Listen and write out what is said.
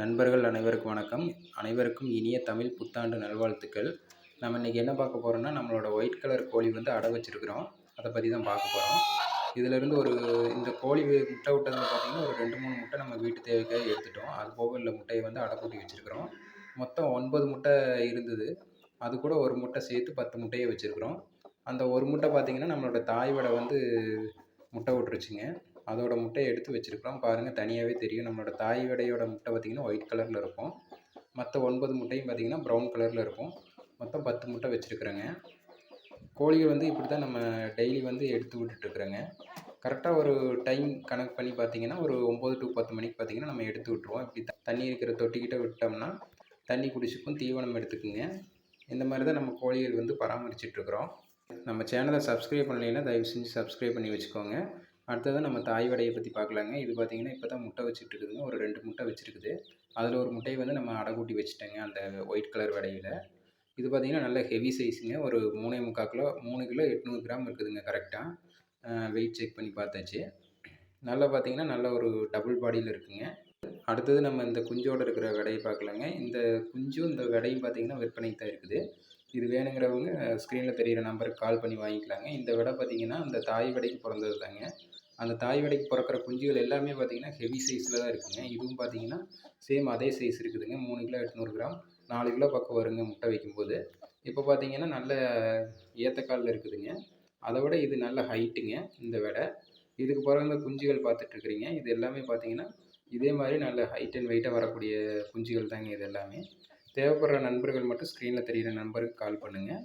நண்பர்கள் அனைவருக்கும் வணக்கம். அனைவருக்கும் இனிய தமிழ் புத்தாண்டு நல்வாழ்த்துக்கள். நம்ம இன்றைக்கி என்ன பார்க்க போகிறோம்னா நம்மளோட ஒயிட் கலர் கோழி வந்து அடை வச்சுருக்குறோம். அதை பற்றி தான் பார்க்க போகிறோம் இதிலிருந்து ஒரு இந்த கோழி முட்டை விட்டதில் பார்த்திங்கன்னா ஒரு ரெண்டு மூணு முட்டை நம்ம வீட்டு தேவைக்காக எடுத்துட்டோம். அது போக உள்ள முட்டையை வந்து அடை கூட்டி வச்சுருக்கிறோம். மொத்தம் ஒன்பது முட்டை இருந்தது. அது கூட ஒரு முட்டை சேர்த்து பத்து முட்டையை வச்சுருக்கிறோம். அந்த ஒரு முட்டை பார்த்திங்கன்னா நம்மளோட தாய் வடை வந்து முட்டை விட்டுருச்சுங்க. அதோட முட்டையை எடுத்து வச்சுருக்குறோம். பாருங்கள் தனியாகவே தெரியும். நம்மளோட தாய் விடையோட முட்டை பார்த்திங்கன்னா ஒயிட் கலரில் இருக்கும். மற்ற ஒன்பது முட்டையும் பார்த்திங்கன்னா ப்ரௌன் கலரில் இருக்கும். மொத்தம் பத்து முட்டை வச்சுருக்குறேங்க. கோழிகள் வந்து இப்படி தான் நம்ம டெய்லி வந்து எடுத்து விட்டுட்ருக்குறோங்க கரெக்டாக ஒரு டைம் கணக்கு பண்ணி பார்த்தீங்கன்னா ஒரு ஒம்பது டு பத்து மணிக்கு பார்த்தீங்கன்னா நம்ம எடுத்து விட்ருவோம் இப்படி தண்ணி இருக்கிற தொட்டிக்கிட்ட விட்டோம்னா தண்ணி குடிச்சுக்கும் தீவனம் எடுத்துக்குங்க. இந்த மாதிரி தான் நம்ம கோழிகள் வந்து பராமரிச்சிட்ருக்குறோம் நம்ம சேனலை சப்ஸ்கிரைப் பண்ணலைன்னா தயவு செஞ்சு சப்ஸ்கிரைப் பண்ணி வச்சுக்கோங்க. அடுத்தது நம்ம தாய் வடையை பற்றி பார்க்கலாங்க இது பார்த்திங்கன்னா இப்போ தான் முட்டை வச்சுட்டு இருக்குதுங்க. ஒரு ரெண்டு முட்டை வச்சுருக்குது. அதில் ஒரு முட்டையை வந்து நம்ம அடகூட்டி வச்சுட்டேங்க அந்த ஒயிட் கலர் வடையில். இது பார்த்திங்கன்னா நல்ல ஹெவி சைஸுங்க ஒரு மூணே முக்கால் கிலோ மூணு கிலோ எட்நூறு கிராம் இருக்குதுங்க கரெக்டாக வெயிட் செக் பண்ணி பார்த்தாச்சு. நல்லா பார்த்தீங்கன்னா நல்ல ஒரு டபுள் பாடியில் இருக்குதுங்க அடுத்தது நம்ம இந்த குஞ்சோடு இருக்கிற விடையை பார்க்கலாங்க. இந்த குஞ்சும் இந்த விடையும் பார்த்தீங்கன்னா விற்பனைக்கு தான் இருக்குது. இது வேணுங்கிறவங்க ஸ்க்ரீனில் தெரிகிற நம்பருக்கு கால் பண்ணி வாங்கிக்கலாங்க. இந்த விடை பார்த்திங்கன்னா அந்த தாய் விடைக்கு பிறந்தது தாங்க. அந்த தாய் விடைக்கு பிறக்கிற குஞ்சுகள் எல்லாமே பார்த்தீங்கன்னா ஹெவி சைஸில் தான் இருக்குங்க. இதுவும் பார்த்தீங்கன்னா சேம் அதே சைஸ் இருக்குதுங்க. மூணு கிலோ எட்நூறு கிராம். நாலு கிலோ பக்கம் வருங்க முட்டை வைக்கும்போது. இப்போ பார்த்தீங்கன்னா நல்ல ஏத்தக்காலில் இருக்குதுங்க. அதை விட இது நல்ல ஹைட்டுங்க இந்த விடை. இதுக்கு பிறகு இந்த குஞ்சுகள் பார்த்துட்ருக்குறீங்க இது எல்லாமே பார்த்தீங்கன்னா இதே மாதிரி நல்ல ஹைட் அண்ட் வெயிட்டாக வரக்கூடிய குஞ்சுகள் தாங்க இது எல்லாமே. தேவைப்படுற நண்பர்கள் மட்டும் ஸ்க்ரீனில் தெரிகிற நம்பருக்கு கால் பண்ணுங்கள்